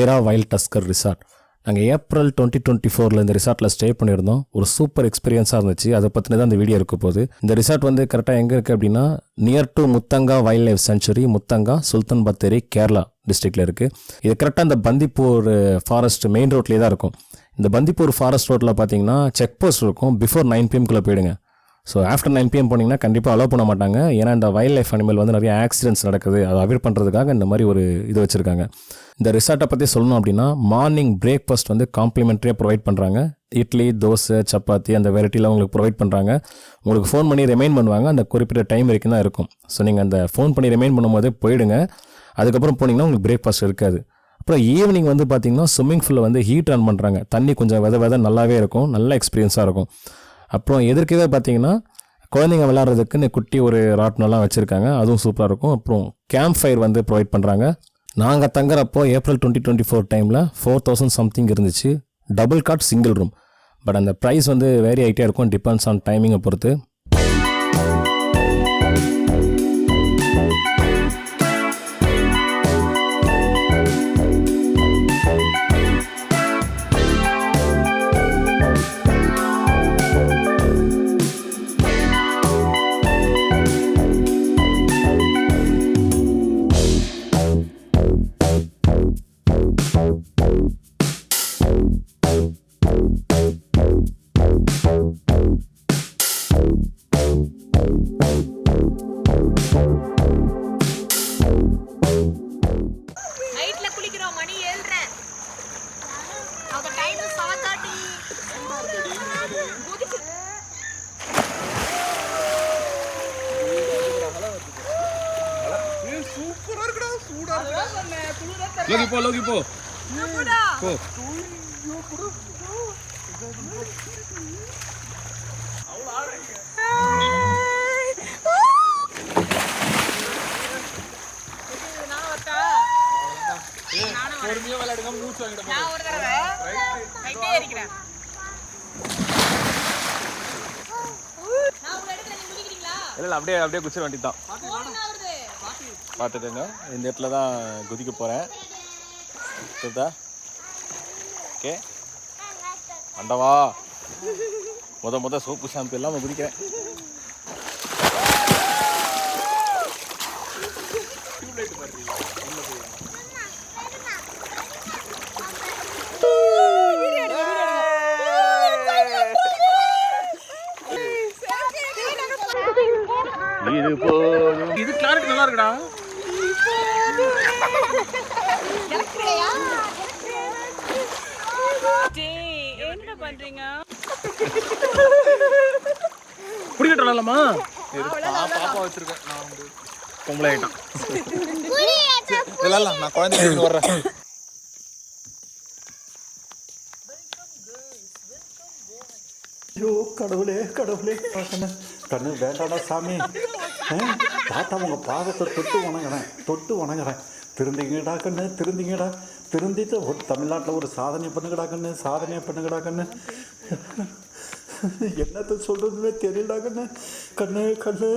Aira wild tusker resort. நாங்கள் April twenty twenty ஃபோரில் இந்த ரிசார்ட்டில் ஸ்டே பண்ணியிருந்தோம். ஒரு சூப்பர் எக்ஸ்பீரியன்ஸாக இருந்துச்சு. அதை பற்றின தான் இந்த வீடியோ இருக்க போகுது. இந்த ரிசார்ட் வந்து கரெக்டாக எங்கே இருக்குது அப்படின்னா near to Muthanga wildlife sanctuary Muthanga Sultan Bathery Kerala டிஸ்ட்ரிக்டில் இருக்குது இது கரெக்டாக இந்த பந்திப்பூர் ஃபாரஸ்ட் மெயின் ரோட்லேயே தான் இருக்கும். இந்த பந்திப்பூர் ஃபாரஸ்ட் ரோட்டில் பார்த்தீங்கன்னா செக் போஸ்ட் இருக்கும். பிஃபோர் நைன் பிஎம்குள்ளே போயிடுங்க. ஸோ ஆஃப்டர் நைன் பிஎம் போனீங்கன்னா கண்டிப்பாக அலோவ் பண்ண மாட்டாங்க. ஏன்னா இந்த வைல்ட் லைஃப் அனிமல் வந்து நிறைய ஆக்சிடென்ட்ஸ் நடக்குது. அதை அவாய்ட் பண்ணுறதுக்காக இந்த மாதிரி ஒரு இது வச்சுருக்காங்க. இந்த ரிசார்ட்டை பற்றி சொல்லணும் அப்படின்னா மார்னிங் பிரேக்ஃபாஸ்ட் வந்து காம்ப்ளிமெண்ட்ரியாக ப்ரொவைட் பண்ணுறாங்க இட்லி தோசை சப்பாத்தி அந்த வெரைட்டிலாம் உங்களுக்கு ப்ரொவைட் பண்ணுறாங்க உங்களுக்கு ஃபோன் பண்ணி ரிமைண்ட் பண்ணுவாங்க. அந்த குறிப்பிட்ட டைம் வரைக்கும் தான் இருக்கும். ஸோ நீங்கள் அந்த ஃபோன் பண்ணி ரிமைண்ட் பண்ணும்போது போயிடுங்க. அதுக்கப்புறம் போனீங்கன்னா உங்களுக்கு பிரேக்ஃபாஸ்ட் இருக்காது. அப்புறம் ஈவினிங் வந்து பார்த்தீங்கன்னா ஸ்விம்மிங் ஃபூலில் வந்து ஹீட் ரன் பண்ணுறாங்க தண்ணி கொஞ்சம் வித வித நல்லாவே இருக்கும். நல்ல எக்ஸ்பீரியன்ஸாக இருக்கும். அப்புறம் எதிர்க்கவே பார்த்தீங்கன்னா குழந்தைங்க விளாட்றதுக்குன்னு குட்டி ஒரு ராட்னம்லாம் வச்சுருக்காங்க. அதுவும் சூப்பராக இருக்கும். அப்புறம் கேம்ப் ஃபயர் வந்து ப்ரொவைட் பண்ணுறாங்க நாங்கள் தங்குறப்போ ஏப்ரல் டுவெண்ட்டி டுவெண்ட்டி ஃபோர் டைமில் ஃபோர் தௌசண்ட் சம்திங் இருந்துச்சு. Double cot single room but அந்த ப்ரைஸ் வந்து வேரி ஆகிட்டே இருக்கும் டிபெண்ட்ஸ் ஆன் டைமிங்கை பொறுத்து. லோகி போ லோகி போ. போ. பொறுமையா விளையாடுங்க மூச்சு வாங்கிட நான் ஒரு தடவை. நைட்டே இருக்கிறேன் நான் உங்க இடத்துல நீங்க குளிக்கிறீங்களா இல்லை அப்படியே அப்படியே குச்சிட வேண்டி தான் பார்த்துட்டுங்க பார்த்துக்கோங்க இந்த இடத்துல தான் குதிக்க போகிறேன் தெரியுதா ஓகே. அண்டவா. முத முத சோப்பு ஷாம்பு இல்லாமல் குதிக்கிறேன் இது போதும். இது கிளாரிட்டி நல்லா இருக்குடா. என்ன பண்றீங்க? பிடிக்கிட்டு வரலாமா பாப்பா வச்சிருக்கேன். நான் வந்து பொம்பளை ஆயிட்டான் இல்ல நான் குழந்தைங்க வர்றேன். ஐயோ கடவுளே கடவுளே. கண்ணு கண்ணு வேண்டாடா சாமி. தாத்தா உங்க பாதத்தை தொட்டு வணங்குறேன் தொட்டு வணங்குறேன். திருந்திங்கடா கண்ணு திருந்திங்கடா. திருந்திட்டு ஒரு தமிழ்நாட்டில் ஒரு சாதனை பண்ணுங்கடா கண்ணு சாதனை பண்ணுங்கடா கண்ணு. என்னத்த சொல்றதுன்னு தெரியலடா கண்ணு. கண்ணு கண்ணு